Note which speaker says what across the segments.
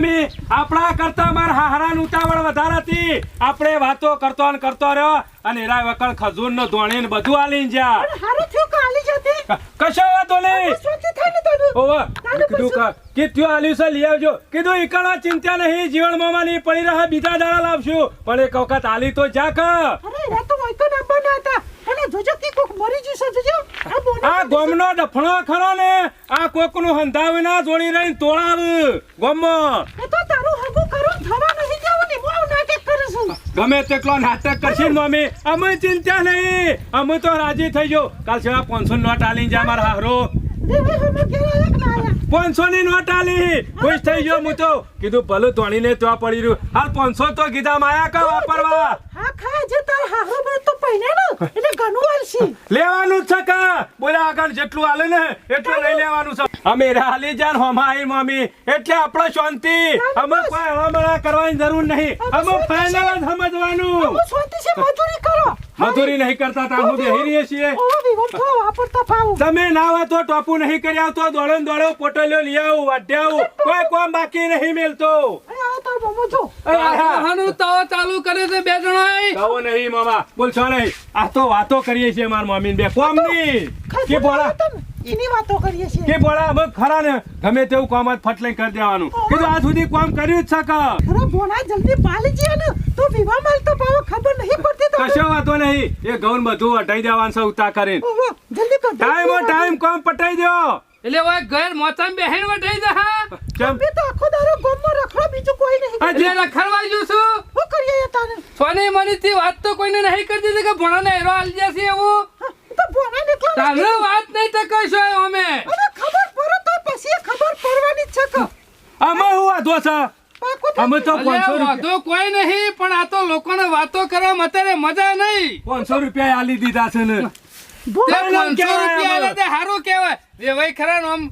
Speaker 1: Mummy આપણા કરતા માર હારાન ઉતાવળ વધારે હતી આપણે વાતો કરતો ને કરતો રહ્યો અને એરા વકળ ખજૂર નો ધોણી ને બધું આલી જા
Speaker 2: હારું થયું કાલી જતી?
Speaker 1: કશો વાતો નહીં.
Speaker 2: ને તને
Speaker 1: ઓવા કીધું કા કે ત્યો આલ્યું છે લઈ આવજો. કીધું એકલા ચિંતા નહીં જીવન મામા ની પડી રહે બીજા દાડા લાવશું. પણ એક વખત આલી તો જા કા.
Speaker 2: અરે એ તો તો નંબર ના હતા. અને જોજો કે કોક મરી જશે જોજો. આ બોના
Speaker 1: આ ગોમનો ડફણો ખરો ને આ કોકનું હંધાવી ના જોડી રહીને તોળાવ ગોમમાં
Speaker 2: એ તો તારું હગું કરું થવા નહીં જાવ ને હું નાટક કરશું
Speaker 1: ગમે તેટલો નાટક કરશે મમ્મી અમે ચિંતા નહીં. અમે તો રાજી થઈ જાવ કાલ સિવાય પાંચસો નોટ આલી જા મારા હારો. પાંચસો ની નોટ આલી. ખુશ થઈ ગયો હું તો કીધું ભલું ધોણીને ત્યાં પડી રહ્યું. હાલ પાંચસો તો કીધા માયા કા વાપરવા?
Speaker 2: હા તાર હારો બળ તો પહેને ને એટલે ઘણું આલસી
Speaker 1: લેવાનું છે કા? બોલે આગળ જેટલું આલે ને એટલું લઈ લેવાનું છે. અમે હાલી જાન હોમાઈ મમ્મી. એટલે આપણે શાંતિ. અમે કોઈ કરવાની જરૂર નહીં. અમે ફાઇનલ સમજવાનું.
Speaker 2: શાંતિ છે મજૂરી કરો.
Speaker 1: મજૂરી નહીં કરતા તા હું બેહી રહીએ છીએ. તમે ના હોય તો ટોપુ નહીં કરી આવતો દોડો ને દોડો લઈ આવું આવું કોઈ કોમ બાકી નહીં મેલતો.
Speaker 3: ચાલુ કરે છે બે જણા
Speaker 1: કહો નહીં મામા. બોલશો નહીં. આ તો વાતો કરીએ છીએ માર મમ્મી બે. કોમની કે બોલા.
Speaker 2: એની વાતો કરીએ છીએ.
Speaker 1: કે બોલા અમે ખરા ને ગમે તેવું કામ જ ફટ કરી દેવાનું. કીધું આ સુધી કામ કર્યું જ છે કા?
Speaker 2: અરે બોના જલ્દી પાલી જીએ ને. તો વિવાહ માલ તો પાવો ખબર નહીં પડતી તો
Speaker 1: કશો વાતો નહીં. એ ગૌન બધું હટાઈ દેવાનું છે ઉતા કરીને.
Speaker 2: જલ્દી કર.
Speaker 1: ટાઈમ ટાઈમ કામ પટાઈ દો
Speaker 3: એટલે ઓય ઘર મોતમ બેહેન વટાઈ દે હા?
Speaker 1: કેમ?
Speaker 2: બે તો આખો દારો ગોમમાં રખડો બીજું કોઈ નહીં.
Speaker 1: આ જે-
Speaker 3: રખડવા જો છું.
Speaker 2: હું કરીએ તાને?
Speaker 3: સોની મની થી વાત તો કોઈને નહીં કરી દીધી કે ભણાને હેરો આલ જશે એવું?
Speaker 2: તો બોના નીકળો
Speaker 3: તારે વાત નહીં તો કશો અમે.
Speaker 2: અને ખબર પડો તો પછી ખબર પડવાની છે કે
Speaker 1: આમાં હું વાંધો છે? અમે તો
Speaker 3: અલ્યા,
Speaker 1: પાંચસો રૂપિયા.
Speaker 3: વાંધો કોઈ નહીં પણ આ તો લોકોને વાતો કરવા અત્યારે મજા નહીં.
Speaker 1: પાંચસો રૂપિયા આલી દીધા છે ને.
Speaker 3: સારું કેવાય ભાઈ ખરા આમ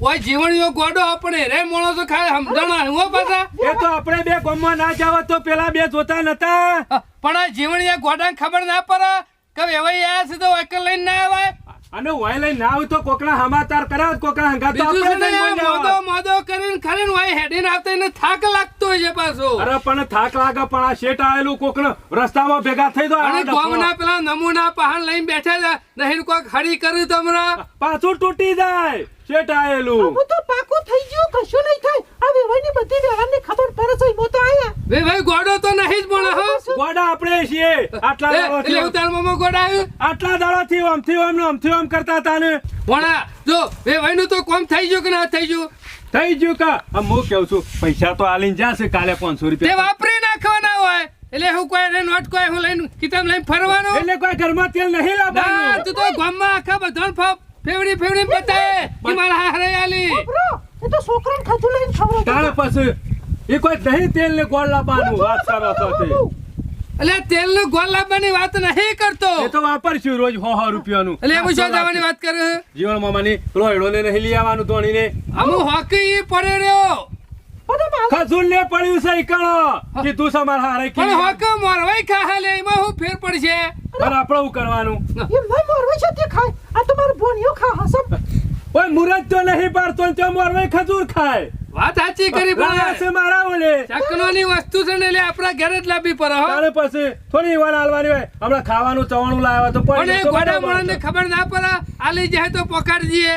Speaker 3: કોઈ જીવણીઓ ગોડો આપણે રે માણસો ખાય સમજણા હું પાછા.
Speaker 1: એ તો આપણે બે ગોમમાં ના જાવ તો પેલા બે જોતા નતા.
Speaker 3: પણ આ જીવણીયા ગોડા ખબર ના પડે. કે વેવાઈ આયા છે તો વાકલ લઈને ના આવાય?
Speaker 1: અને વાય લઈને ના આવે તો કોકના હમાતાર કરાવ કોકના હંગા આપણે
Speaker 3: છે ને
Speaker 1: જઈને
Speaker 3: આ
Speaker 1: બોલ્યા
Speaker 3: મોદો મોદો કરીને ખરીને વાય હેડીને આવતા એને થાક લાગતો હોય છે પાછો.
Speaker 1: અરે પણ થાક લાગે પણ આ શેઠ આવેલું કોકને રસ્તામાં ભેગા થઈ દો
Speaker 3: અને ગોમના પેલા નમૂના પહાણ લઈને બેઠા છે. નહીં કોઈક હરી કર્યું તમરા
Speaker 1: પાછું તૂટી જાય. આવેલું
Speaker 2: હું તો પાકું થઈ ગયું કશું નહીં થાય. આ વેવાઈની બધી વ્યવહારની ખબર પડે છે હું તો આયા.
Speaker 3: વે ભાઈ ગોડો તો નહીં જ ભણે હો.
Speaker 1: ગોડા આપણે છીએ. આટલા
Speaker 3: એ, એટલે ઉતાર મોમો ગોડાયું
Speaker 1: આટલા દાડાથી આમથી આમ આમથી આમ કરતા હતા ને.
Speaker 3: ભણા જો વે ભાઈ નું તો કોમ થઈ ગયું કે ના થઈ ગયું?
Speaker 1: થઈ ગયું કા? આમ હું કહું છું? પૈસા તો આલીને જાશે કાલે પાંચસો
Speaker 3: તે
Speaker 1: રૂપિયા
Speaker 3: વાપરી નાખવાના હોય. એટલે હું કોઈ રે નોટ કોઈ હું લઈને કિતાબ લઈને ફરવાનું?
Speaker 1: એટલે કોઈ ઘરમાં તેલ નહીં લાવવાનું.
Speaker 3: તું તો ગામમાં આખા બધાને ફાપ ફેવડી ફેવડી બતાવે કે મારા હારે આલી.
Speaker 2: બ્રો એ તો છોકરાને ખાધું લઈને ખબર
Speaker 1: તારે પછી એ કોઈ નહીં તેલ ને ગોળ લાવવાનું વાત કરો છો તે.
Speaker 3: એટલે તેલનું ગોળ લાવવાની વાત નહીં કરતો.
Speaker 1: એ તો વાપરશું રોજ હો સો રૂપિયાનું.
Speaker 3: એટલે હું શું જવાની વાત કરે?
Speaker 1: જીવન મામાની રોયડો ને નહીં લઈ આવવાનું ધોણીને.
Speaker 3: અમુ હોકી પડે રહ્યો.
Speaker 2: પણ
Speaker 1: ને પડ્યું છે ઈકણો. કીધું છે મારા હારે
Speaker 3: પણ હોક મોરવાઈ ખાહે લે એમાં હું ફેર પડશે?
Speaker 1: પણ આપણે શું કરવાનું?
Speaker 2: એમ નહીં મોરવાઈ છે તે ખાય. આ તો મારો ભોણિયો ખા હસમ
Speaker 1: ઓય મુરત તો નહીં પાડતો ને મોરવાઈ ખજૂર ખાય.
Speaker 3: વાત સાચી કરી
Speaker 1: છે મારા ઓલે.
Speaker 3: ચકનોની વસ્તુ છે ને એટલે આપણા ઘરે જ હો.
Speaker 1: તારે પછી થોડી વાર હાલવાની હોય. હમણાં ખાવાનું ચવાણું લાવ્યા તો
Speaker 3: પણ એ ગોડા
Speaker 1: બરાબર
Speaker 3: ખબર ના પડે. આલી જાય તો પોકાડી દઈએ.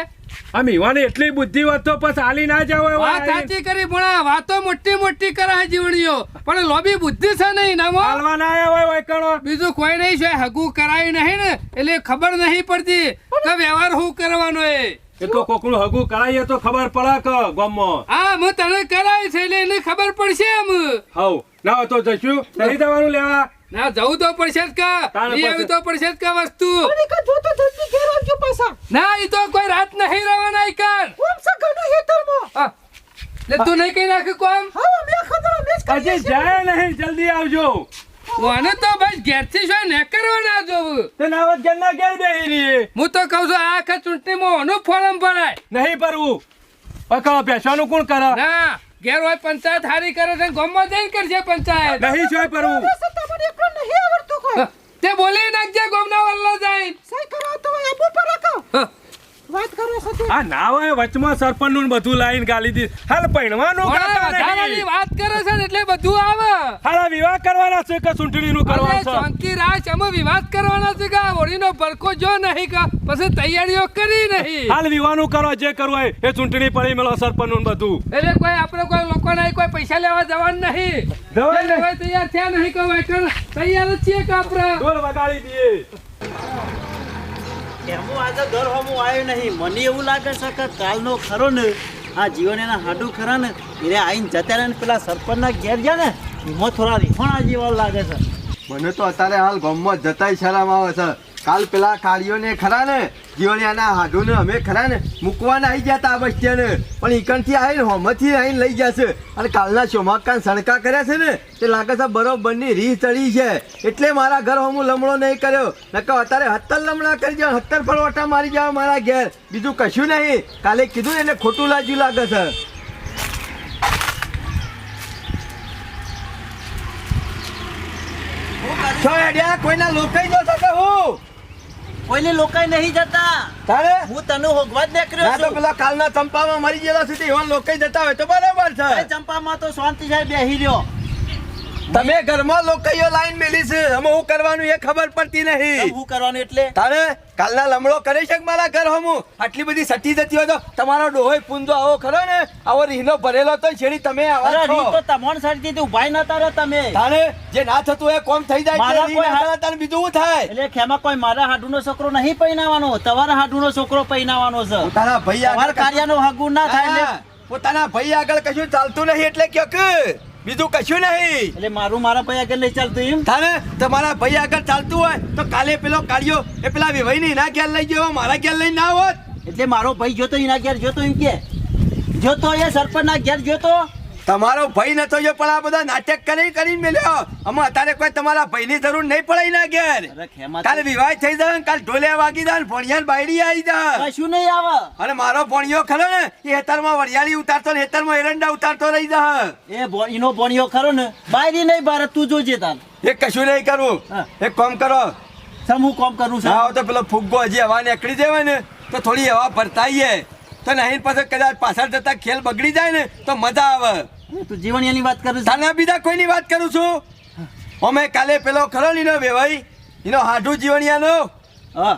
Speaker 1: આ મીવાની એટલી બુદ્ધિ હોત તો પછી હાલી ના જાવ
Speaker 3: વાત સાચી કરી ભણા વાતો મોટી મોટી કરે છે જીવણીઓ. પણ લોબી બુદ્ધિ છે નહીં નામો
Speaker 1: હાલવા ના આયા હોય હોય
Speaker 3: બીજું કોઈ નહીં છે હગું કરાયું નહીં ને એટલે ખબર નહીં પડતી કે વ્યવહાર શું કરવાનો એ.
Speaker 1: એ તો કોકનું હગું કરાઈએ તો ખબર પડે કે ગામમાં.
Speaker 3: હા હું તને કરાય છે એટલે એને ખબર પડશે એમ.
Speaker 1: હવ ના તો જશું નહીં જવાનું લેવા.
Speaker 3: ના જવું તો પડશે જ કા. આવી તો પડશે જ કા વસ્તુ.
Speaker 2: પણ એકા જો તો જલ્દી ઘેર આવજો પાછા.
Speaker 3: ના ઈ તો કોઈ રાત નહીં રહેવાના ઈ કાન. લે તું નહીં કહી નાખ કોમ?
Speaker 2: હા કરીએ
Speaker 1: જાય નહીં જલ્દી આવજો.
Speaker 3: મને તો બસ ઘેરથી શું ને કરવા ના જોવું.
Speaker 1: તે નાવત ઘરના ઘેર બેહી રહી
Speaker 3: હું તો કહું છું આખા ચૂંટણી ચૂંટણીમાં ઓનું ફોરમ ભરાય.
Speaker 1: નહીં ભરવું. અકા બેસવાનું કોણ કરે?
Speaker 3: ના. ઘેર હોય પંચાયત હારી કરે છે ગામમાં જઈને કરશે પંચાયત.
Speaker 1: નહીં જોય પરવું.
Speaker 2: તમને એકલો નહીં આવડતું કોઈ.
Speaker 3: તે બોલી નાખજે ગામના વલ્લો જાય
Speaker 2: સહી કરો તો આપવું પર
Speaker 3: હા.
Speaker 2: વાત કરો છો
Speaker 1: આ ના હોય વચમાં સરપંચનું બધું લાઈન ગાલી દી. હાલ પૈણવાનું નહીં.
Speaker 3: વાત કરે છે ને એટલે બધું આવે.
Speaker 1: હાલ વિવાહ કરવાના છે કે ચૂંટણી નું કરવાનું છે?
Speaker 3: શાંતિ રાજ અમે વિવાહ કરવાના છે કે આ હોળીનો ભડકો જો નહીં કે પછી તૈયારીઓ કરી નહીં.
Speaker 1: હાલ વિવાનું કરો જે કરવું હોય એ ચૂંટણી પડી મેળો સરપંચનું બધું.
Speaker 3: એટલે કોઈ આપણે કોઈ લોકો નહીં કોઈ પૈસા લેવા જવાનું નહીં.
Speaker 1: દવા નહીં.
Speaker 3: તૈયાર થયા નહીં કોઈ તૈયાર જ છીએ કે આપણે.
Speaker 1: ઢોલ વગાડી દઈએ.
Speaker 4: એમો આજે ઘર હમું આવ્યો નહીં. મને એવું લાગે છે કે કાલનો ખરો ને, આ જીવન એના હાડું ખરા ને, એને આઈને જતા રહે ને પેલા સરપંચના ઘેર ગયા ને, એમાં થોડા રીફણા જેવા લાગે છે.
Speaker 5: મને તો અત્યારે હાલ ગામમાં જતાય શરમ આવે છે. કાલ પેલા કાળીઓને ખરા ને જીવણિયાના હાડુને અમે ખરા ને મૂકવાના આવી ગયા તા આ બસ પણ ઈકણથી આવીને હોમથી આવીને લઈ ગયા છે. અને કાલના ચોમાકાન સણકા કર્યા છે ને, તે લાગે છે બરોબરની રીહ ચડી છે. એટલે મારા ઘર હું લમણો નહીં કર્યો. નકર અત્યારે હત્તર લમણા કરી જાવ હત્તર ઓટા મારી જાવ મારા ઘેર. બીજું કશું નહીં. કાલે કીધું ને એટલે ખોટું લાજુ લાગે છે. કોઈના હું
Speaker 4: કોઈને લોકાય નહીં જતા.
Speaker 5: તારે?
Speaker 4: હું તને હોગવા જ નીકળ્યો છું.
Speaker 5: પેલા કાલના ચંપામાં મરી ગયેલા સુધી એવા લોકો જતા હોય તો બરાબર છે.
Speaker 4: ચંપામાં તો શાંતિ સાહેબ બેહી રહ્યો.
Speaker 5: તમે ઘરમાં લોકોઈઓ લાઈન મેલી છે. અમે હું કરવાનું એ ખબર પડતી નહીં.
Speaker 4: હું કરવાનું એટલે?
Speaker 5: તારે કાલના લમડો કરી શક મારા ઘર હમું? આટલી બધી સટી જતી હોય તો તમારો ડોહોય પૂંજો આવો ખરો ને? આવો રીહનો ભરેલો તો છેડી તમે આવા.
Speaker 4: રીત તો તમોન સારી દીધી ઉભાઈ નતા તારો તમે.
Speaker 5: તારે જે ના થતું એ કોમ થઈ જાય
Speaker 4: મારા કોઈ
Speaker 5: હાડા ના તારે બીજું થાય?
Speaker 4: એટલે ખેમા કોઈ મારા હાડુનો છોકરો નહીં પૈણાવાનો. તમારા હાડુનો છોકરો પૈણાવાનો છે.
Speaker 5: તારા ભાઈ આગળ
Speaker 4: કાર્યનો હગુ ના થાય
Speaker 5: પોતાના ભાઈ આગળ કશું ચાલતું નહીં એટલે કે? બીજું કશું નહીં.
Speaker 4: એટલે મારું મારા ભાઈ આગળ નહીં ચાલતું એમ?
Speaker 5: તારે તમારા ભાઈ આગળ ચાલતું હોય તો કાલે પેલો કાઢ્યો એ પેલા વિભાઈ ને એના ઘેર લઈ ગયો મારા ઘેર લઈ ના હોત.
Speaker 4: એટલે મારો ભાઈ જોતો એના ઘેર જોતો એમ કે? જોતો એ સરપંચના ઘેર જોતો?
Speaker 5: તમારો ભાઈ નતો જો પણ આ બધા નાટક કરી કરીને મેલ્યો. અમે અત્યારે કોઈ તમારા ભાઈની જરૂર નહીં પડાય ના ઘેર. કાલે વિવાહ થઈ જાય કાલે ઢોલિયા વાગી જાય ને ભણિયા બાયડી આવી જાય.
Speaker 4: કશું નહીં આવે.
Speaker 5: અને મારો ભણિયો ખરો ને એ હેતરમાં વરિયાળી ઉતારતો ને હેતરમાં એરંડા ઉતારતો રહી જાય.
Speaker 4: એ એનો ભણિયો ખરો ને બાયરી નહીં ભારત તું જોજે તાર.
Speaker 5: એ કશું નહીં
Speaker 4: કરું.
Speaker 5: એક કામ કરો.
Speaker 4: સમ હું કોમ કરું છું?
Speaker 5: ના તો પેલો ફુગ્ગો હજી હવા નીકળી જાય ને તો થોડી હવા ભરતાઈએ તો નહીં પછી કદાચ પાછળ જતા ખેલ બગડી જાય ને તો મજા આવે.
Speaker 4: તું જીવણિયાની વાત કરું છું.
Speaker 5: તાના બીજા કોઈની વાત કરું છું? અમે કાલે પેલો ખરો નીનો વેવાઈ એનો હાડુ જીવણિયાનો.
Speaker 4: હા.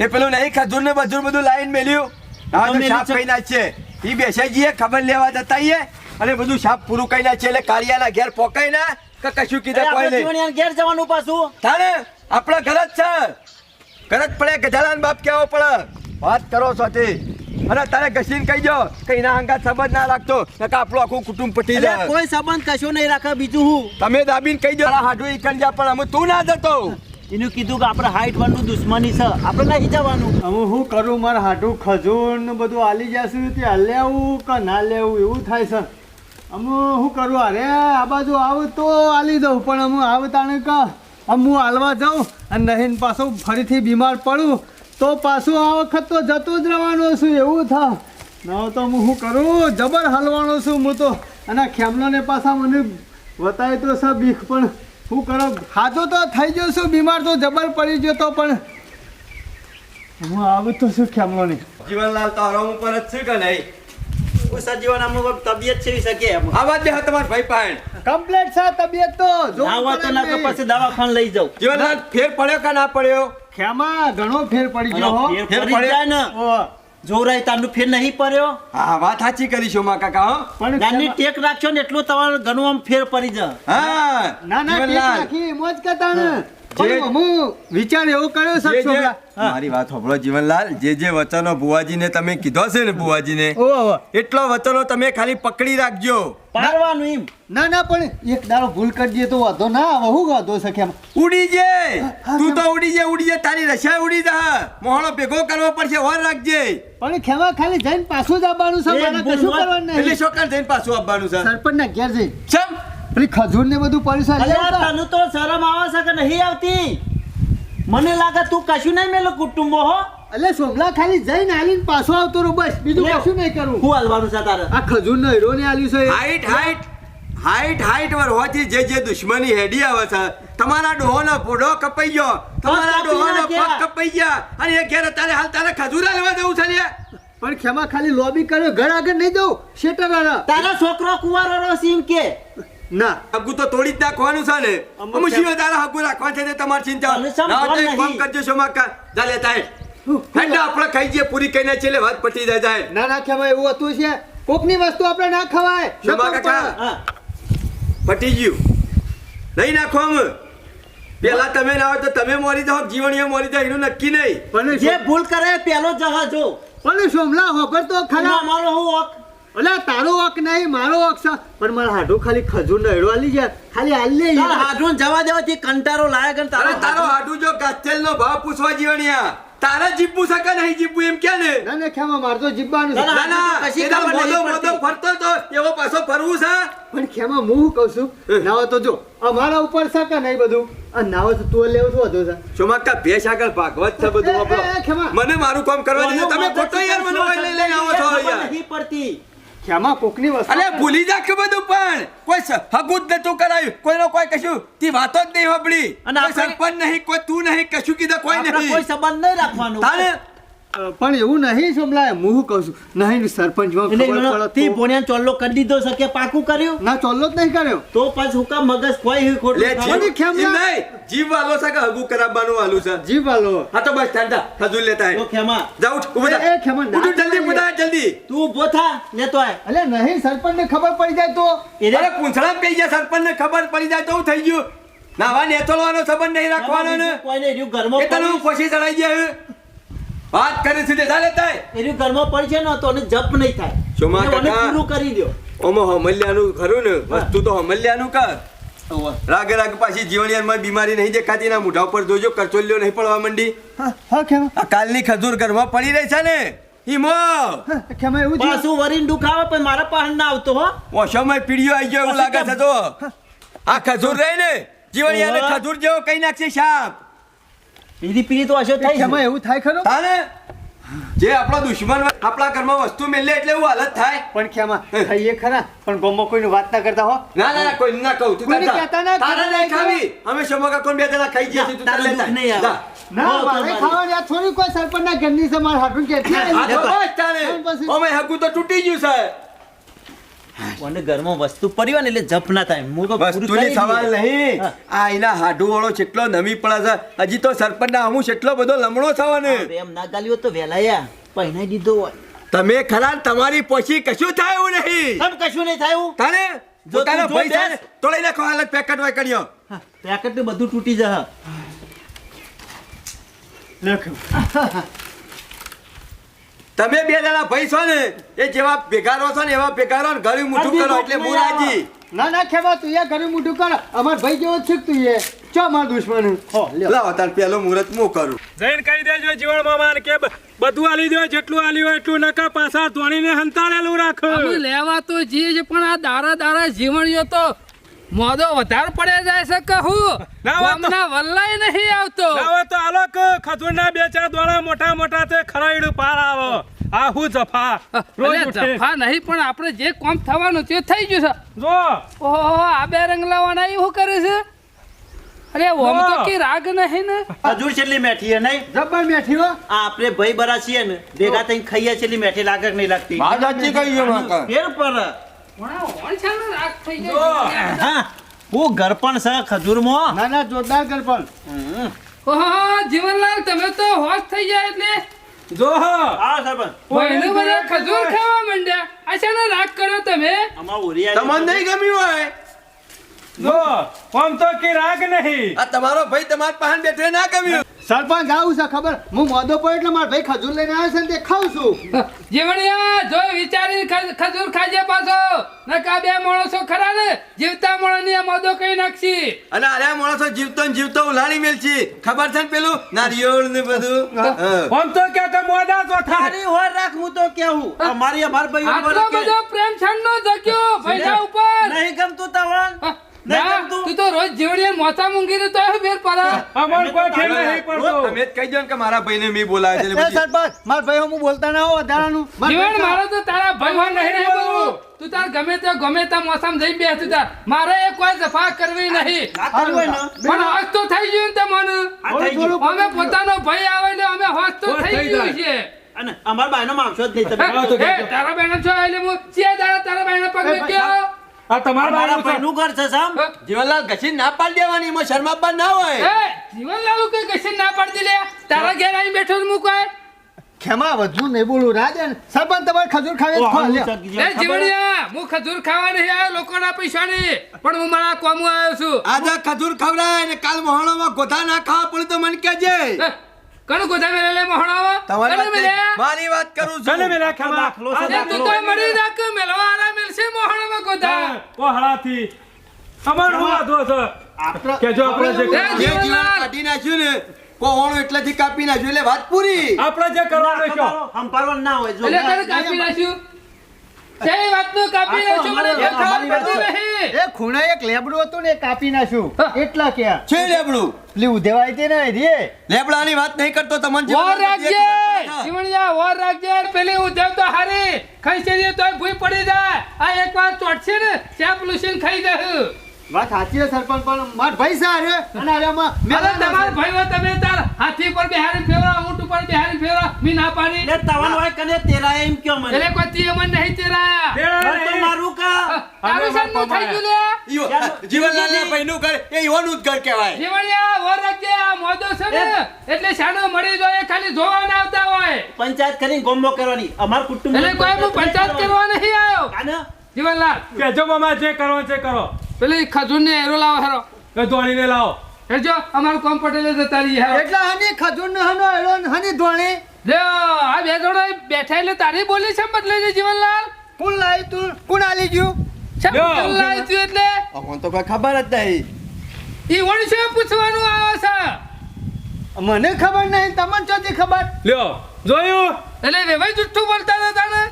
Speaker 5: એ પેલું નહીં ખજૂર ને બધું બધું લાઈન મેલ્યું. હા તો
Speaker 4: છે.
Speaker 5: કહી નાખીએ એ બેસાઈ જઈએ ખબર લેવા જતા અને બધું સાપ પૂરું કરી નાખીએ એટલે કાળિયાના ઘેર પોકાઈ ના કે કશું કીધું કોઈ નહીં.
Speaker 4: ઘેર જવાનું પાછું.
Speaker 5: તારે? આપણા ઘર જ છે. ઘર જ પડે ગધાડાનો બાપ કેવો પડે. વાત કરો તે અને તારે ઘસીને કહી દો કે એના અંગાત સંબંધ ના રાખતો નકા આપણું આખું કુટુંબ પટી જાય.
Speaker 4: કોઈ સંબંધ કશો નહીં રાખે બીજું હું?
Speaker 5: તમે દાબીને કહી દો હાડું ઈકણ જા પણ અમે તું ના જતો
Speaker 4: એનું કીધું કે આપણે હાઈટ વાળનું દુશ્મની છે. આપણે નહીં જવાનું.
Speaker 6: હવે હું કરું મારે હાટું ખજૂર ને બધું આલી જશે તે લેવું કે ના લેવું એવું થાય છે. અમે હું કરું અરે આ બાજુ આવું તો આલી દઉં પણ અમે આવતાને કા આમ હું હાલવા જાઉં અને નહીં પાછું ફરીથી બીમાર પડું. તો પાછું આ વખત તો જતો જ રહેવાનો છું, એવું થાય ના તો હું શું કરું? જબર હલવાનો છું હું તો. અને ખેમલોને પાછા મને વતાય તો સા બીખ પણ શું કરો? હાજો તો થઈ ગયો છું, બીમાર તો જબર પડી ગયો તો પણ. હું આવું તો શું ખેમલો નહીં
Speaker 5: જીવનલાલ, તારો ઉપર જ છે કે નહીં?
Speaker 4: સજીવન અમુક તબિયત છે શકે
Speaker 5: આવા દે તમારા ભાઈ પાણ
Speaker 6: કમ્પ્લેટ છે તબિયત તો જોવું
Speaker 4: ના તો ના પછી દવાખાને લઈ જાઉં.
Speaker 5: જીવનલાલ ફેર પડ્યો કે ના પડ્યો?
Speaker 6: ખેમા ઘણો ફેર પડી ગયો
Speaker 4: ફેર
Speaker 5: ફેર
Speaker 4: પડી
Speaker 5: પડે.
Speaker 4: જાય ને. જોરાય તાનું ફેર નહીં પડ્યો.
Speaker 5: હા વાત સાચી કરીશું માં કાકા હો.
Speaker 6: પણ
Speaker 4: નાની ટેક રાખ્યો ને એટલું તમારું ઘણું આમ ફેર પડી જાય.
Speaker 5: હા
Speaker 6: ના ના ટેક
Speaker 5: જીવનલાલ.
Speaker 6: મોજ કરતા ને
Speaker 5: જે-
Speaker 6: વિચાર એવો કર્યો
Speaker 5: જે
Speaker 6: છે
Speaker 5: જે
Speaker 6: છોકરા.
Speaker 5: મારી વાત સાંભળો જીવનલાલ જે જે વચનો બુવાજીને તમે કીધો છે ને બુવાજીને
Speaker 6: ઓ ઓ.
Speaker 5: એટલો વચનો તમે ખાલી પકડી રાખજો.
Speaker 4: પાડવાનું એમ.
Speaker 6: ના ના પણ એક દાડો ભૂલ કરી તો વાંધો ના આવે. શું વાંધો છે
Speaker 5: ઉડી જે! તું તો ઉડી જે ઉડી જે તારી રશા ઉડી જા. મોહણો ભેગો કરવો પડશે વર રાખજે.
Speaker 6: પણ ખેવા ખાલી જઈને પાછું જ આવવાનું છે
Speaker 4: એક
Speaker 6: કશું
Speaker 4: હોય.
Speaker 6: કરવાનું
Speaker 5: એટલે શોકાર થઈને પાછું આપવાનું છે.
Speaker 6: સરપંચના ઘેર જઈ.
Speaker 5: ચમ!
Speaker 6: પેલી ખજૂર ને બધું
Speaker 4: અરે તને તો શરમ આવે છે કે નહીં આવતી? મને લાગે તું કશું નહીં મેલો કુટુંબો હો?
Speaker 6: એટલે સોમલા ખાલી જઈને આલીને પાછો આવતો રહું બસ. બીજું કશું નહીં કરું.
Speaker 4: હું હાલવાનું છે તારે?
Speaker 6: આ ખજૂર નો હીરો ને આલ્યું છે
Speaker 5: હાઈટ હાઈટ હાઈટ હાઈટ વરહોથી જે જે દુશ્મની હેડી આવે છે તમારા ડોહોનો પોડો કપાઈ ગયો. તમારા
Speaker 4: ડોહો
Speaker 5: ડોહોનો. પગ કપાઈ ગયા. અને એ ઘેર તારે હાલ તારે ખજૂર લેવા જવું છે લ્યા.
Speaker 6: પણ ખેમા ખાલી લોબી કર્યો ઘર આગળ નહીં જવું શેટર
Speaker 4: તારા છોકરો કુવારો રો સીમ કે.
Speaker 6: ના.
Speaker 5: હગું તો તોડી જ નાખવાનું છે ને.
Speaker 6: અમુક
Speaker 5: અમુક તારા હગું રાખવા છે તમારી ચિંતા. ના તો એક કામ કરજો શોમાકા જા લેતા હેડ આપણે ખાઈ જઈએ પૂરી કહીને છેલ્લે વાત પટી જાય જાય.
Speaker 6: ના ના ખેમા એવું હતું છે. કોકની વસ્તુ આપણે ના ખવાય.
Speaker 5: શોભા કાકા. પટી ગયું. નહીં નાખો આમ પેલા તમે ના હોય તો તમે મોરી જાઓ જીવણીઓ મોરી જાય એનું નક્કી નહીં.
Speaker 6: પણ
Speaker 4: જે ભૂલ કરે પેલો જહાજો
Speaker 6: પણ સોમલા હોગર તો ખરા.
Speaker 4: મારો હું ઓક
Speaker 6: અલા તારો વાક નહીં મારો વાક છે. પણ મારા હાડું ખાલી ખજૂર નો એડો આલી ગયા. ખાલી લે
Speaker 4: તારા હાડું જવા દેવાથી કંટારો લાયા ગણ
Speaker 5: અરે
Speaker 4: તારો
Speaker 5: તારો હાડું. જો ગાસ્તેલ નો ભાવ પૂછવા જીવણિયા. તારા જીભું શકે નહીં જીભું? એમ કે ને?
Speaker 6: ના ના ખેમા મારતો જીબ્બાનું છે.
Speaker 4: ના,
Speaker 5: ના ના
Speaker 4: કશી
Speaker 5: એ તો મોદો મોદો ફરતો તો એવો પાછો ફરવું છે?
Speaker 6: પણ ખેમા હું કહું છું? નાવો તો જો અમારા ઉપર છે કે નહીં બધું? આ નાવો તો તું લેવું શું હતું છે?
Speaker 5: ચોમાકા ભેસ આગળ ભાગવત છે બધું આપણો. મને મારું કામ કરવા દીધું તમે ખોટો યાર મને લઈ લઈ આવો છો યાર
Speaker 4: નહીં પડતી.
Speaker 6: ખેમા કોકની વસ્તુ
Speaker 5: અરે ભૂલી જા કે બધું પણ. કોઈ સ- હગું જ નતું કરાયું. કોઈનો કોઈ કશું. તી વાતો જ નહીં હોબળી
Speaker 4: અને
Speaker 5: સરપંચ નહીં કોઈ તું નહીં કશું કીધું કોઈ
Speaker 4: નહીં. કોઈ સંબંધ નહીં રાખવાનો.
Speaker 5: તારે
Speaker 6: પણ એવું નહીં સોમલા હું શું કહું છું? નહીં સરપંચ
Speaker 4: તી ભોણિયા ચોલ્લો કરી દીધો છે કે પાકું કર્યું?
Speaker 6: ના ચોલ્લો જ નહીં કર્યો.
Speaker 4: તો પછી હું કામ મગજ કોઈ
Speaker 5: લે
Speaker 4: ખોટું
Speaker 5: નહીં જીવ વાલો છે કે હગુ કરાવવાનું વાલું છે?
Speaker 6: જીવ વાલો.
Speaker 5: હા તો બસ ઠંડા હજુ લેતા હે
Speaker 4: ખેમા.
Speaker 5: જાઉં ઉઠ
Speaker 6: એ, ખેમા, ના
Speaker 5: ઉઠ જલ્દી. બધા જલ્દી.
Speaker 4: તું ઊભો થા લેતો આય.
Speaker 6: અલે નહીં સરપંચ ને ખબર પડી જાય તો.
Speaker 5: અરે પૂંછડા પી ગયા સરપંચ ને ખબર પડી જાય તો હું થઈ ગયું. નાવા નેતોલવાનો સંબંધ નહીં રાખવાનો ને.
Speaker 4: કોઈને ઘરમાં
Speaker 5: એ તને ખુશી ચડાઈ ગયા વાત કરી સીધે ચાલે થાય
Speaker 4: એર્યું ઘરમાં પડશે ને તો એને જપ નહીં થાય. એને
Speaker 5: કાકા.
Speaker 4: પૂરું કરી દ્યો.
Speaker 5: ઓમો હમલ્યાનું ખરું ને? વસ્તુ તો હમલ્યાનું કર. રાગ રાગ પાછી જીવણિયામાં બીમારી નહીં દેખાતી ના મોઢા ઉપર જોજો કરચોલ્યો નહીં પડવા માંડી.
Speaker 6: હા
Speaker 5: આ કાલની ખજૂર ઘરમાં પડી રહી છે ને? ઈમો!
Speaker 6: એવું
Speaker 4: પાછું વરીને દુખાવે પણ મારા પાસે ના આવતો હો.
Speaker 5: ઓશોમાં પીડિયો આવી ગયો એવું લાગે છે તો. આ ખજૂર રહી ને જીવણિયાને. ખજૂર જેવો કઈ નાખશે સાપ
Speaker 4: પીરી પીરી તો હશે થઈ
Speaker 6: એમાં એવું થાય ખરું?
Speaker 5: તારે જે આપણા દુશ્મન આપણા ઘરમાં વસ્તુ મેલે એટલે એવું હાલત થાય.
Speaker 6: પણ ખેમા ખાઈએ ખરા પણ ગમો કોઈની વાત ના કરતા હો.
Speaker 5: ના ના કોઈ ના કહું. તું
Speaker 6: કોઈને કહેતા ના,
Speaker 5: તારે નહીં ખાવી. અમે સમોગા કોણ બે જણા ખાઈ ગયા તું તારે લેતા
Speaker 4: નહીં આવે.
Speaker 6: ના
Speaker 4: હો,
Speaker 6: મારે. ખાવાની આ થોડી કોઈ ઘરની છે. મારા હાટું કે
Speaker 5: આ તો તૂટી ગયું છે.
Speaker 4: મને ઘરમાં વસ્તુ પડી હોય ને એટલે જપ ના થાય. હું તો પૂરું
Speaker 5: વસ્તુની સવાલ નહીં. આ એના હાડુ વાળો કેટલો નમી પડે છે હજી તો સરપંચના અમુક એટલો બધો લમણો થવાનો.
Speaker 4: હવે એમ ના ગાલ્યો તો વેલાયા પહેરાઈ દીધો હોય.
Speaker 5: તમે ખરા તમારી પછી કશું થાય એવું નહીં.
Speaker 4: તમ કશું નહીં થયું
Speaker 5: તારે
Speaker 4: જો
Speaker 5: પોતાનો
Speaker 4: તું
Speaker 5: ભાઈ છે ને,
Speaker 4: બેસ.
Speaker 5: તોડી નાખો હાલત પેકેટ વાય કર્યો
Speaker 4: પેકેટ ને બધું તૂટી જશે.
Speaker 5: તમે બે જણા ભાઈ છો ને એ જેવા ભેગા રહો છો ને એવા ભેગા રહો ને ઘરે મોટું કરો એટલે હું રાજી.
Speaker 6: ના ના ખેવા તું એ ઘરે મોટું કર. અમાર ભાઈ જેવો છે તું એ ચો માર દુશ્મન.
Speaker 5: લાવો તાર પેલો મુહૂર્ત હું કરું.
Speaker 1: જઈને કહી દેજો જીવણ મામા કે બધું આલી દો જેટલું આલ્યું હોય એટલું નકા પાછા ધોણીને હંતાડેલું રાખો.
Speaker 3: લેવા તો જીજ છે પણ આ દારા દારા જીવણીઓ તો મોદો વધારે પડે જાય છે કહું.
Speaker 1: ના
Speaker 3: ગામના વલ્લાય નહીં આવતો.
Speaker 1: હવે તો આલોક ખજૂરના બે ચાર દોડા મોટા મોટા તે ખરાઈડું પાર આવો. આ હું જફા? રોજ
Speaker 3: જફા નહીં પણ આપણે જે કોમ થવાનું તે થઈ ગયું છે.
Speaker 1: જો.
Speaker 3: ઓહો આ બે રંગલાવાના એવું કરે છે? અરે ઓમ તો. કે રાગ નહીં ને.
Speaker 4: હજુ છેલ્લી મેઠી હે નહીં?
Speaker 6: જબ્બર મેઠી હો.
Speaker 4: આપણે ભાઈ બરા છીએ ને ભેગા થઈને ખાઈએ છેલ્લી મેઠી લાગે નહીં લાગતી?
Speaker 5: વાત સાચી કહી
Speaker 4: ફેર પર
Speaker 3: છે
Speaker 4: હા હું ખજૂરમાં.
Speaker 6: ના ના જોરદાર
Speaker 3: ઓહો જીવનલાલ તમે તો હોશ થઈ જાય એટલે.
Speaker 1: જો
Speaker 4: આ સરપંચ
Speaker 3: બધા ખજૂર ખાવા માંડ્યા. આ રાગ કર્યો તમે.
Speaker 4: અમાર ઓરિયા
Speaker 5: તમને નહીં ગમ્યું હોય?
Speaker 1: જો. આમ તો કે રાગ નહીં.
Speaker 5: આ તમારો ભાઈ તમારા પાન બેઠો ના ગમ્યું.
Speaker 6: સરપંચ આવું છે ખબર? હું મોદો પડ્યો એટલે મારા ભાઈ ખજૂર લઈને આવ્યો છે ને તે ખાઉં છું.
Speaker 3: જીવણિયા જો વિચારી ખજૂર ખાજે પાછો. નકા બે માણસો ખરા ને? જીવતા માણસની આ મોદો કઈ નાખશી?
Speaker 5: અને અરે માણસો જીવતો ને જીવતો ઉલાડી મેલ છે ખબર છે ને પેલું? નારિયોળ ને બધું?
Speaker 1: આમ તો કે કે મોદા તો
Speaker 4: થારી હોર રાખ હું તો કેવું અમારી અમાર ભાઈ
Speaker 3: આટલો બધો પ્રેમ છંડનો જગ્યો ભાઈના ઉપર.
Speaker 4: નહીં ગમતું તવણ
Speaker 3: ના, તું તું તો રોજ જીવડીએ મોચા મૂંગી ને તોય ફેર પડે
Speaker 1: અમાર કોઈ ફેર નહીં પડતો.
Speaker 5: તમે જ કહી દો કે મારા ભાઈને મેં બોલાવે છે
Speaker 6: એ સરપંચ મારા ભાઈ હું બોલતા ના હો વધારાનું
Speaker 3: જીવણ મારો તો તારા ભાઈ
Speaker 1: ભગવાન
Speaker 3: નહીં
Speaker 1: નહીં
Speaker 3: તું તાર ગમે તે ગમે તે મોસમ જઈ બે તાર મારે એ કોઈ જફા કરવી નહીં.
Speaker 4: ના કરવું
Speaker 3: પણ હોશ તો થઈ ગયું ને તમને.
Speaker 4: આ
Speaker 3: અમે પોતાનો ભાઈ આવે અમે હોશ તો થઈ
Speaker 1: થઈ
Speaker 3: ગયું છે.
Speaker 4: અને અમારા બાયનો માવશો જ નહીં તમે.
Speaker 1: હા, તો
Speaker 3: હે,
Speaker 1: કહેજો.
Speaker 3: તારા બહેનો છો એટલે હું ચિયા દાડા તારા બહેનો પગ મૂક્યો?
Speaker 1: આ તમારા
Speaker 4: મારા ભાઈનું ઘર છે સામ.
Speaker 5: જીવનલાલ ઘસીને ના પાડી દેવાની એમાં શર્માબા ના હોય.
Speaker 3: એ જીવનલાલુ કઈ કશું ના પાડી દે તારા ઘેર આવી બેઠો જ મુકાય
Speaker 6: ખેમા વધુ નહીં બોલું રાજન સરપંચ તમારે ખજૂર ખાવી
Speaker 3: એ. જીવણિયા હું ખજૂર ખાવા નહીં આવ્યો લોકોના પૈસાની પણ હું મારા કોમું આવ્યો છું.
Speaker 5: આજે ખજૂર ખવડાય ને કાલ મોહણોમાં ગોધા ના ખાવા પડે તો મને કહેજે.
Speaker 3: હે, કણ ગોધા મેલે લે મોહણાવા.
Speaker 5: તમારી વાત
Speaker 3: મેલે?
Speaker 5: નહીં. મારી વાત કરું છું.
Speaker 1: કણ મેલા ખા
Speaker 4: દાખલો છે,
Speaker 3: દાખલો. તું તો મરી રાખ મેલવા આરા મેલશે મોહણામાં ગોધા.
Speaker 1: હા, પહોળાથી. અમાર હું આધો છે?
Speaker 6: આપણે-
Speaker 1: કેજો આપણે જે
Speaker 5: જીવન કાઢી નાખ્યું ને કોહોણું એટલેથી કાપી નાખ્યું. એટલે વાત પૂરી.
Speaker 1: આપણે જે કરવાનું છે
Speaker 4: સંભાળવાનું ના હોય. જો
Speaker 3: એટલે કાપી નાખ્યું? તે વાતનું કાપી નાખ્યું મને ખબર પડતી નહીં.
Speaker 6: એ ખૂણા એક લેબડું હતું ને કાપી નાખ્યું. એટલા ક્યાં?
Speaker 5: છે લેબડું?
Speaker 6: પેલી ઉધેવાય તે ને રે
Speaker 5: લેબડાની વાત નહીં કરતો તમને
Speaker 3: વોર રાખજે. જીવણિયા વોર રાખજે. પેલી ઉધેવ તો હારી. ખાઈ છે તોય ભૂઈ પડી જાય. આ એક વાર ચોટશે ને ત્યાં પોલ્યુશન ખાઈ જશે
Speaker 6: વાત સાચી છે સરપંચ પણ માર ભાઈ સા અને આમાં મેં
Speaker 3: અરે તમારા ભાઈઓ તમે તાર હાથી પર બેહારી ફેરવા ઊંટ ઉપર બેહારી ફેરવા મી ના પાડી.
Speaker 4: એટલે તવન હોય કને તેરા એમ કયો મને.
Speaker 3: એટલે કોઈ તી અમન નહીં તેરાયા.
Speaker 1: તેરા
Speaker 4: તો મારું કા?
Speaker 3: તારું શાનું થઈ ગયું લે.
Speaker 5: ઈવો- જીવનલાલના ભાઈનું ઘર એ ઈવોનું જ ઘર કહેવાય.
Speaker 3: જીવણિયા વોર રાખજે આ મોદો છે ને એટલે શાનો મળી જોઈએ ખાલી જોવા ના આવતા હોય.
Speaker 4: પંચાયત કરીને ગોમો કરવાની. અમાર કુટુંબ
Speaker 3: એટલે કોઈ હું પંચાયત કરવા નહીં આવ્યો.
Speaker 4: કાને
Speaker 3: જીવનલાલ.
Speaker 1: કેજો મામા જે કરવાનું છે કરો.
Speaker 3: પેલી ખજૂર ને હેરો લાવો હેરો.
Speaker 1: એ ધોણીને લાવો.
Speaker 3: હેજો અમારું કોમ પટેલે જતા રહી હેરો.
Speaker 6: એટલે હની ખજૂર ને હનો હેરો હની ધોણી.
Speaker 3: લે આ બે જોડો બેઠા એટલે તારી બોલી છે બદલે છે જીવનલાલ?
Speaker 6: કોણ લાવી તું? કોણ આલી ગયું?
Speaker 3: છે
Speaker 1: લ્યો.
Speaker 3: બોલાય તું એટલે?
Speaker 5: અમને તો કોઈ ખબર જ નહીં.
Speaker 3: ઈ વણ છે પૂછવાનું આવે છે?
Speaker 6: મને ખબર નહીં તમને ચોથી ખબર?
Speaker 1: લ્યો જોયું?
Speaker 3: એટલે વેવાય જુઠ્ઠું બોલતા હતા તને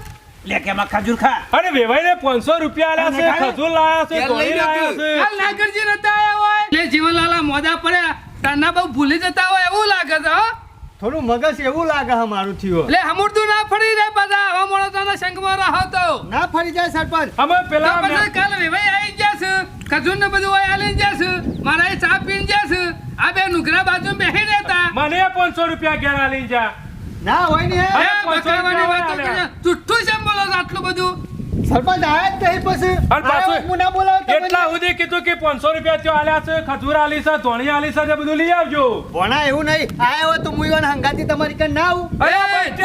Speaker 4: લે કે માં ખજૂર ખા.
Speaker 1: અરે વેવાઈને પાંચસો રૂપિયા આલ્યા છે ખજૂર લાયા છે
Speaker 5: ઘેર લઈ
Speaker 1: ધોણી
Speaker 5: જતું.
Speaker 1: લાયા છે.
Speaker 3: કાલ નાગરજી નતા આયા હોય? એટલે જીવનલાલા મોદા પડ્યા તારના બહુ ભૂલી જતા હોય એવું લાગે છે હો?
Speaker 6: થોડું મગજ એવું લાગે હા મારું થયું.
Speaker 3: એટલે હમુરતું ના ફરી રે બધા આવા મોણસોના સંગમાં રહો તો.
Speaker 6: ના ફરી જાય સરપંચ.
Speaker 1: અમે પેલા
Speaker 3: કાલ વેવાઈ આવી ગયા છે. ખજૂર ને બધું હોય આલી ગયા છે. મારા એ ચા પીને ગયા છે. આ બે નુગરા બાજુ બેહી રહેતા.
Speaker 1: મને પાંચસો રૂપિયા ઘેર આલી જા.
Speaker 6: ના હોય ને
Speaker 3: બકરાવાની વાતો. કરે. જુઠ્ઠું કેમ બોલો આટલું બધું
Speaker 6: સરપંચ આયા જ નહીં પછી
Speaker 1: અરે પાછું-
Speaker 6: હું ના બોલાવ.
Speaker 1: એટલા સુધી કીધું કે પાંચસો રૂપિયા ત્યાં આલ્યા છે ખજૂર આલી છે ધોણી આલી છે બધું લઈ આવજો
Speaker 6: ભણા એવું નહીં આયા હોય તો હું ઈવન હંગાતી તમારી કે ના આવું
Speaker 1: અરે
Speaker 3: એ,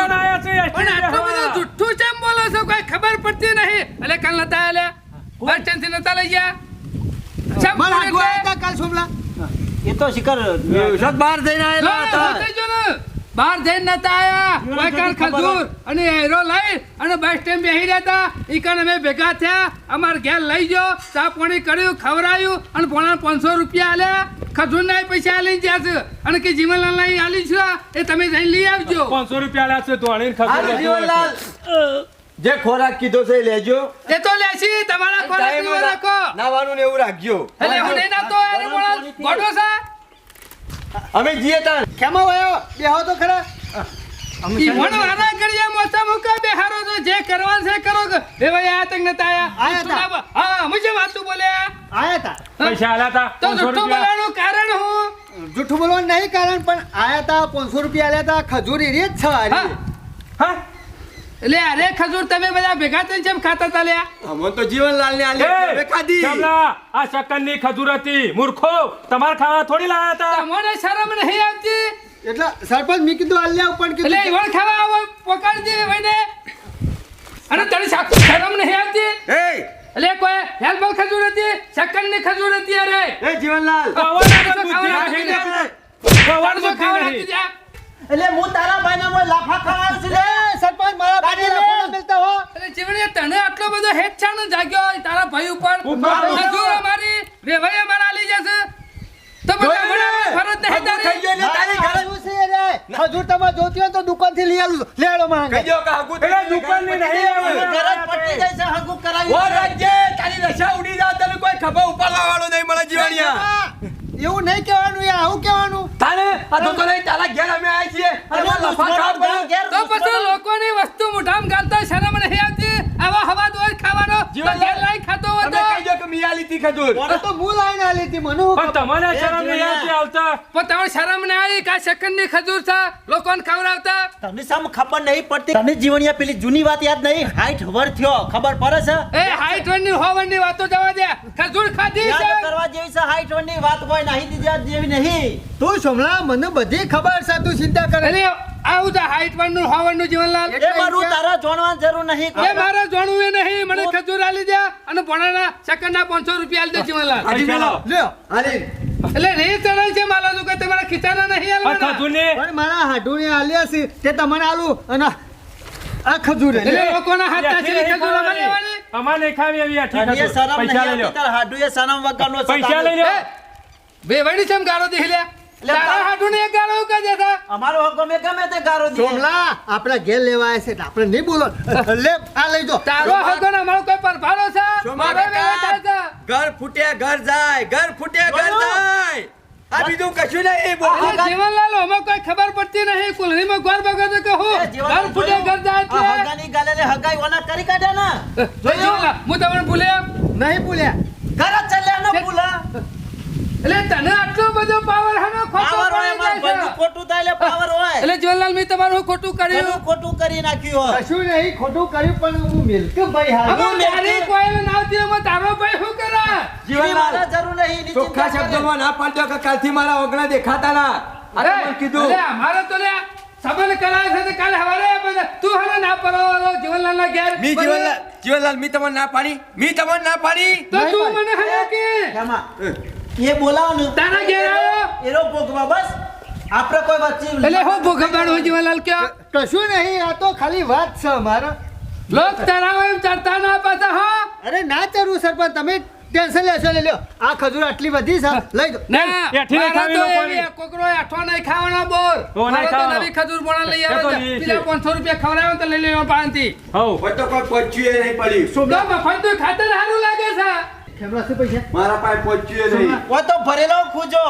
Speaker 1: ના આયા છે
Speaker 3: પણ આટલું બધું. જુઠ્ઠું કેમ બોલો છો કોઈ ખબર પડતી નહીં એટલે કાલ નતા આલ્યા થી નતા લઈ ગયા શેમ
Speaker 6: મારા
Speaker 3: બોલે
Speaker 6: આગુ આયા
Speaker 3: એટલે?
Speaker 6: તા કાલ સોમલા
Speaker 4: એ તો શિખર
Speaker 5: સત બહાર જઈને આયેલા હતા.
Speaker 3: બહાર જઈને નતા આયા. કોઈ ખજૂર અને હેરો લઈ અને બસ સ્ટેન્ડ બેહી રહ્યા હતા અમે ભેગા થયા. અમાર ઘેર લઈ ગયો. ચા પાણી કર્યું ખવડાયું અને પોણા પાંચસો રૂપિયા આલ્યા. ખજૂર ના પૈસા આલી ગયા છે. અને કે જીવનલાલ લઈ આલી છું એ તમે જઈને લઈ આવજો.
Speaker 1: પાંચસો રૂપિયા આલ્યા છે તો ને ખજૂર
Speaker 5: જીવનલાલ. જે ખોરાક કીધો છે એ લેજો.
Speaker 3: એ તો લેશી તમારા ખોરાક
Speaker 5: ટાઈમ
Speaker 3: રાખો.
Speaker 5: નાવાનું ને એવું રાખજો.
Speaker 3: એટલે હું નહીં નાતો અરે બોલો ગોડો સા
Speaker 5: અમે જઈએ તાણ
Speaker 6: ખેમા વાયો? બેહો તો ખરા.
Speaker 3: ઈ વણ કરીએ મોટા મુકા બેહારો તો જે કરવાનું છે કરો. કે ભાઈ આ તંગ નતા આયા.
Speaker 6: આયા
Speaker 3: હા મુજે વાતું બોલ્યા
Speaker 6: આયા તા.
Speaker 1: પૈસા આલ્યા હતા
Speaker 3: તો જુઠ્ઠું બોલવાનું કારણ હું
Speaker 6: જૂઠું બોલવાનું નહીં કારણ પણ આયા તા પાંચસો રૂપિયા આલ્યા તા ખજૂરી રે છ છે
Speaker 3: હા.
Speaker 1: હા?
Speaker 3: એટલે અરે ખજૂર તમે બધા ભેગા થઈને કેમ ખાતા હતા લ્યા?
Speaker 5: અમને તો જીવનલાલ ને આલે ખાધી.
Speaker 1: આ શકનની ખજૂર હતી મૂર્ખો. તમારે ખાવા થોડી લાયા હતા
Speaker 3: તમને શરમ નહીં આવતી?
Speaker 6: એટલે સરપંચ મેં કીધું આલ્યા પણ
Speaker 3: એટલે
Speaker 6: કીધું
Speaker 3: ઈવણ ખાવા આવો પોકાડી દે ભાઈને. અને તને સાચું શરમ નહીં આવતી?
Speaker 5: એ!
Speaker 3: એટલે કોઈ હેલ્પલ ખજૂર હતી? શકનની ખજૂર હતી અરે?
Speaker 5: એ જીવનલાલ.
Speaker 4: એટલે હું તારા ભાઈના મોય લાફા ખાવા છે લે.
Speaker 6: સરપંચ મારા ભાઈને. લાફો ના હો.
Speaker 3: એટલે જીવણીએ તને આટલો બધો હેત છાનો જાગ્યો તારા ભાઈ ઉપર. ખજૂર અમારી રેવાઈ અમારા આલી જશે. તો બધા
Speaker 5: જોઈ લે.
Speaker 3: ફરજ નહીં
Speaker 5: હગું થઈ
Speaker 3: તારી
Speaker 5: ગયું એટલે તારી ઘરે
Speaker 6: શું છે રે? ખજૂર તમારે જોતી હોય તો દુકાનથી લઈ આલું લેડો મારા
Speaker 5: કહી દો કે હગું થઈ
Speaker 1: એટલે
Speaker 5: ગયું,
Speaker 1: નહીં આવે.
Speaker 5: પતી
Speaker 4: પટી જાય છે હગું કરાવી
Speaker 5: ઓ રાજ્ય તારી રસા ઉડી જા તને કોઈ ખભા ઉપર લાવવાનો નહીં મળે જીવાણિયા.
Speaker 6: એવું નહીં કહેવાનું યાર આવું કહેવાનું.
Speaker 5: તાને આ તો તો તારા ઘેર અમે આવીએ છીએ. અને
Speaker 4: અને
Speaker 5: લફા ખાવા
Speaker 3: તો પછી લોકોની વસ્તુ મુઠામ ગાલતા શરમ નહીં આવતી? આવા હવા દોર ખાવાનો તો
Speaker 5: જીવનલાલ,
Speaker 3: ઘેર લાઈ ખાતો હોય
Speaker 5: તમે લીધી ખજૂર.
Speaker 6: મને તો હું લાઈને આલી હતી મને
Speaker 1: પણ તમને શરમ નહીં આવતી આવતા.
Speaker 3: પણ તમને શરમ ના આવી કા સેકન્ડની ખજૂર છે? લોકોને ખવડાવતા
Speaker 4: તમને સામ ખબર નહીં પડતી? તમને જીવણિયા પેલી જૂની વાત યાદ નહીં? હાઈટ વર થયો. ખબર પડે છે?
Speaker 3: એ હાઈટ વરની હોવનની વાતો જવા દે. ખજૂર ખાધી છે?
Speaker 4: કરવા જેવી છે હાઈટ વરની વાત હોય નહીં દીધી જેવી નહીં.
Speaker 6: તું સોમલા મને બધી ખબર છે તું ચિંતા કરે.
Speaker 3: આવું છે હાઈટ વનનું હોવનનું જીવનલાલ.
Speaker 4: એ મારું તારા જાણવાની જરૂર નહીં
Speaker 3: એ મારે જોણવું એ નહીં મને ખજૂર આલી દે અને ભણાના સેકન્ડ ના પાંચસો રૂપિયા આલી દે જીવનલાલ.
Speaker 5: હાજી મેલો.
Speaker 6: લ્યો.
Speaker 5: હાલી.
Speaker 3: એટલે રે ચડાય છે માલા તું કે તમારા ખીચાના નહીં
Speaker 1: આ
Speaker 3: ખજૂર
Speaker 1: ને
Speaker 6: પણ મારા હાડુને આલ્યા છે તે તમને આલું અને આ ખજૂર.
Speaker 3: એટલે
Speaker 6: લે.
Speaker 3: લોકોના હાથ
Speaker 1: છે
Speaker 3: ખજૂર અમારે. લેવાની
Speaker 1: અમારે ખાવી
Speaker 4: આવી
Speaker 1: આ
Speaker 4: ઠીક.
Speaker 1: પૈસા લઈ લો
Speaker 4: તાર હાડું એ સનમ વગરનો
Speaker 1: પૈસા. લઈ લો
Speaker 3: બે વડી ચમ ગાળો દે લે. તારા
Speaker 4: તારા-
Speaker 3: હાડું ને એક ગાળો કહે છે તા.
Speaker 4: અમારો હક ગમે ગમે તે ગારો દે
Speaker 6: સોમલા આપણા ઘેર લેવા આવ્યા છે એટલે આપણે નહીં બોલો લે આ લઈ જો.
Speaker 3: તારો હકો ને અમારો કોઈ પરભારો છે? મારો વેલો
Speaker 5: કાકા.
Speaker 3: થાય છે.
Speaker 5: ઘર ફૂટે ઘર જાય ઘર ફૂટે ઘર જાય. આ બીજું કશું નહીં બોલ.
Speaker 3: જીવનલાલ અમે કોઈ ખબર પડતી નહીં. કુલરીમાં ઘર બગડે કે હું? ઘર ફૂટે ઘર જાય
Speaker 4: આ
Speaker 3: એટલે.
Speaker 4: હગાની ગાલે હગાઈ ઓના કરી કાઢ્યા ને.
Speaker 3: જોઈ હું તમને ભૂલ્યા?
Speaker 6: નહીં બોલ્યા
Speaker 4: ઘર જ ચાલ્યા ન ભૂલા.
Speaker 3: એટલે તને આટલો બધો પાવર હાનો ખોટો
Speaker 4: પાવર હોય
Speaker 3: મારું
Speaker 4: બધું ખોટું થાય એટલે પાવર હોય.
Speaker 3: એટલે જીવનલાલ મેં તમારું ખોટું કર્યું.
Speaker 4: ખોટું કરી નાખ્યું હોય.
Speaker 6: કશું નહીં ખોટું કર્યું પણ હું મિલક ભાઈ હા
Speaker 3: હું મારી કોઈ ના આવતી એમાં તારો ભાઈ શું કરે?
Speaker 4: જીવી મારા જરૂર નહીં
Speaker 5: ચોખ્ખા શબ્દોમાં ના પાડજો કે કાલથી મારા ઓગણા દેખાતા ના. અરે મને કીધું.
Speaker 3: અરે અમારે તો લે સબન કરાય છે તો કાલે હવારે બધા તું હવે ના પરવાનો જીવનલાલ ના ઘેર.
Speaker 5: મી જીવનલાલ જીવનલાલ મી તમને ના પાડી મી તમને ના પાડી.
Speaker 3: તો તું મને હે કે?
Speaker 4: એ બોલાવો ને
Speaker 3: તારા ઘેર આવ્યો?
Speaker 4: એનો ભોગવા બસ. આપણે કોઈ વચ્ચે
Speaker 3: એટલે હું ભૂખબાડ હું જીવનલાલ કયો
Speaker 6: કશું નહીં આ તો ખાલી વાત છે મારા
Speaker 3: લોક તારા એમ ચડતા ના પાછા હા?
Speaker 6: અરે ના ચરવું સરપંચ તમે ટેન્શન લેશો લે લ્યો આ ખજૂર આટલી બધી છે. લઈ જો
Speaker 3: ના
Speaker 1: એઠી નહીં ખાવી લોકોની.
Speaker 3: એવી કોકરો આઠો નહીં ખાવાનો બોર.
Speaker 1: ઓ, નહીં ખાવાનો.
Speaker 3: નવી ખજૂર બોણા લઈ આવે. પેલા 500 રૂપિયા ખવડાવ્યો તો લઈ લેવાનો પાસેથી.
Speaker 1: હઉ
Speaker 5: હોય તો કોઈ નહીં
Speaker 3: મફત તો ખાતર સારું લાગે છે.
Speaker 6: ખેમરા શું પૈસા?
Speaker 5: મારા પાસે પહોંચ્યું નહીં.
Speaker 4: ઓ તો ભરેલો ખૂજો.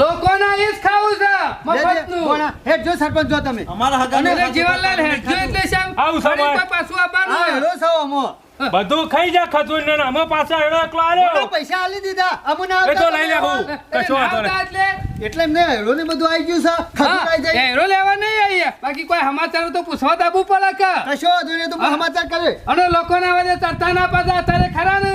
Speaker 3: લોકોના જ ખાવું છે મફતનું.
Speaker 6: કોણા હેડ જો સરપંચ જો તમે.
Speaker 4: અમારા હગાને
Speaker 3: જીવનલાલ હેઠજો એટલે શેમ?
Speaker 1: આવું
Speaker 3: ફરી પાછું આપવાનું
Speaker 6: હા
Speaker 3: હોય.
Speaker 6: છો અમો
Speaker 1: બધું ખાઈ જા ખજૂર ને અમે પાછા એનો એકલો
Speaker 6: કોના પૈસા આલી દીધા. અમુ ના
Speaker 1: એ તો લઈ લે હું.
Speaker 3: એટલે
Speaker 1: કશો વાંધો નહીં.
Speaker 3: એટલે.
Speaker 6: એટલે એમને હેડો ને બધું આવી ગયું છે. ખજૂર આવી જાય.
Speaker 3: હેરો લેવા નહીં આવીએ બાકી કોઈ સમાચાર તો પૂછવા આવવું પડે કે.
Speaker 6: કશો વાંધો નહીં તો સમાચાર કરે.
Speaker 3: અને લોકોના વચ્ચે ચર્ચા ના પાછા અત્યારે ખરા ને?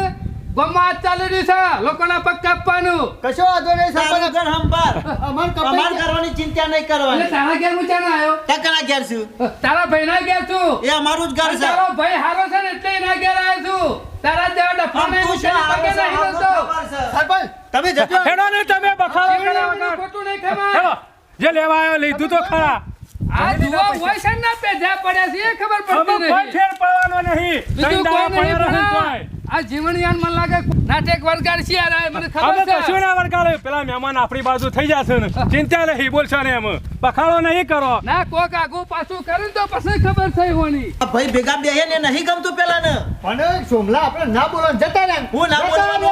Speaker 3: આજ ચાલી રહી છે લોકોના પગ કાપવાનું.
Speaker 6: કશો વાંધો નહીં
Speaker 4: તારું
Speaker 6: સરપંચ
Speaker 4: ઘર હંભાર.
Speaker 6: અમાર
Speaker 4: અમાર કરવાની ચિંતા નહીં કરવાની.
Speaker 3: તારા ઘેર હું ચાનો આવ્યો?
Speaker 4: ટકના ઘેર છું?
Speaker 3: તારા ભાઈના ઘેર છું.
Speaker 4: એ અમારું જ ઘર છે.
Speaker 3: તારો ભાઈ હારો છે ને એટલે એના ઘેર આવ્યો છું. તારા જેવા ડફા નહીં
Speaker 4: છે,
Speaker 3: પગે નહીં રહેતો.
Speaker 6: સરપંચ તમે જજો.
Speaker 1: હેડો ને તમે બખાડો વગર.
Speaker 3: ખોટું નહીં ખબર.
Speaker 1: જે લેવા આવ્યો લીધું તો ખરા.
Speaker 3: આ જુઓ હોય ના ને પડ્યા છે એ ખબર પડતી નહીં
Speaker 1: ફેર પડવાનો નહીં.
Speaker 3: બીજું કોઈ નહીં
Speaker 1: દાડા જીવન રહે.
Speaker 3: આ જીવનયાન મને લાગે નાટક વરગાડ છે યાર મને ખબર છે.
Speaker 1: કશું ના વળગાડે પેલા મહેમાન આપણી બાજુ થઈ જશે ને. ચિંતા નહીં બોલશો ને એમ. બખાડો નહીં કરો.
Speaker 3: ના કોક આગુ પાછું કરે તો પછી ખબર થઈ હોની.
Speaker 4: આ ભાઈ ભેગા બેહે ને નહીં ગમતું પેલા ને
Speaker 6: પણ સોમલા આપણે ના બોલો જતા રહ્યા
Speaker 4: હું ના બોલવાનો.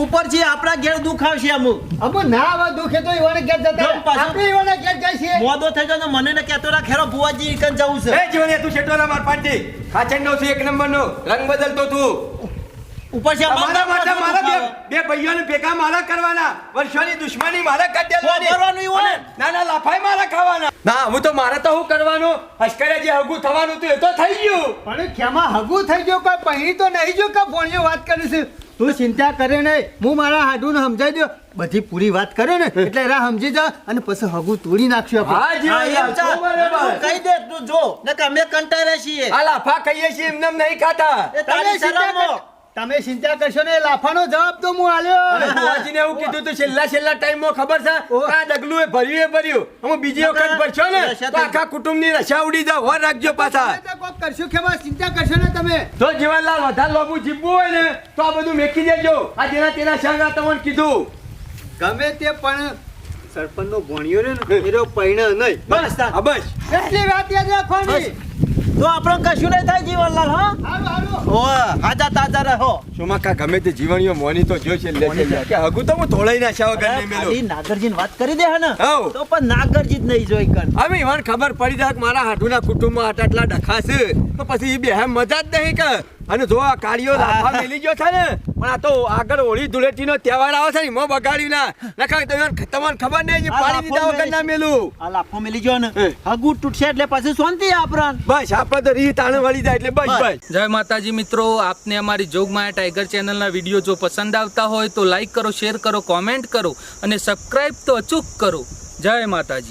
Speaker 4: ઉપરથી આપણા ઘેર દુઃખ આવશે અમુક.
Speaker 6: અમુ ના આવા દુખે તો ઈવાને ઘેર જતા. આપણે ઈવાને ઘેર જાય છે
Speaker 4: મોદો થઈ ગયો મને ને કેતો રા ખેરો ભુવાજી કન જવું છે.
Speaker 5: એ જીવને તું શેઠવાના માર પાડતી ખાચન નો છે એક નંબર નો રંગ બદલતો તું.
Speaker 4: ઉપર છે
Speaker 5: મારા
Speaker 4: માથે
Speaker 5: મારા બે. બે ભાઈઓને ભેગા મારા કરવાના. વર્ષોની દુશ્મની મારા કાઢી દેવાની.
Speaker 4: કરવાનું ઈ હોય.
Speaker 5: ના ના લાફાઈ મારા ખાવાના. ના હું તો મારે તો હું કરવાનું? હસકરે જે હગું થવાનું હતું એ તો થઈ ગયું.
Speaker 6: પણ કેમાં હગું થઈ ગયો કોઈ પહેરી તો નહીં જો કે ભોણિયો વાત કરી છે. તું ચિંતા કરે નહીં. હું મારા હાડું સમજાઈ દો બધી પૂરી વાત કરે ને એટલે એરા સમજી જા અને પછી હગું તોડી નાખશું આપણે.
Speaker 5: હા
Speaker 4: હા, એમ ચાલ. કહી દે તું જો. ને કે અમે કંટાળે છીએ.
Speaker 5: આ લાફા કહીએ છીએ એમને એમ નહીં ખાતા.
Speaker 6: તમે ચિંતા કરશો ને લાફાનો જવાબ તો હું આલ્યો.
Speaker 5: અને ભુવાજીને એવું કીધું તું છેલ્લા છેલ્લા ટાઈમમાં ખબર છે. આ ડગલું એ ભર્યું એ ભર્યું. હું બીજી વખત ભરશો ને તો આખા કુટુંબની રસા ઉડી જાવ હોર રાખજો પાછા.
Speaker 6: કોક કરશો કે બસ ચિંતા કરશો ને તમે.
Speaker 5: જો જીવનલાલ વધારે લોબુ જીવવું હોય ને તો આ બધું મેકી દેજો. આ જેના તેના સંગ આ તમને કીધું.
Speaker 6: ગમે તે પણ સરપંચનો ભણ્યો રે ને એનો પૈણ નહીં.
Speaker 5: બસ બસ
Speaker 6: એટલી વાત યાદ રાખવાની.
Speaker 4: તો આપણને કશું નહીં થાય જીવનલાલ હા?
Speaker 6: હારું હારું.
Speaker 4: ઓ હાજા તાજા રહો.
Speaker 5: સોમાકા ગમે તે જીવણીઓ મોની તો જો છે લે કે હગું તો હું ધોળાઈ નાખ્યા વગર નહીં મેલું.
Speaker 4: ખાલી વાત કરી દે હે તો પણ નાગરજી જ નહીં જોઈ કર.
Speaker 5: હવે ઈવન ખબર પડી જાય મારા હાડુના કુટુંબમાં આટલા આટલા ડખા છે. તો પછી એ બે મજા જ નહીં કે અને જો આ કાળીઓ લાફા મેલી ગયો છે ને પણ આ તો આગળ હોળી ધૂળેટીનો તહેવાર આવે છે ને એમાં બગાડ્યું ના. નખા તો તમને ખબર નહીં
Speaker 4: આ
Speaker 5: દીધા વગર ના મેલું
Speaker 4: આ લાફો મેલી ગયો ને હગુ તૂટશે એટલે પછી શાંતિ આપણ
Speaker 5: બસ આપણે તો રીત આણે વળી જાય એટલે બસ
Speaker 4: બસ.
Speaker 5: બસ.
Speaker 7: જય માતાજી મિત્રો આપને અમારી જોગમાયા ટાઈગર ચેનલના વીડિયો જો પસંદ આવતા હોય તો લાઈક કરો શેર કરો કોમેન્ટ કરો અને સબસ્ક્રાઈબ તો અચૂક કરો. જય માતાજી.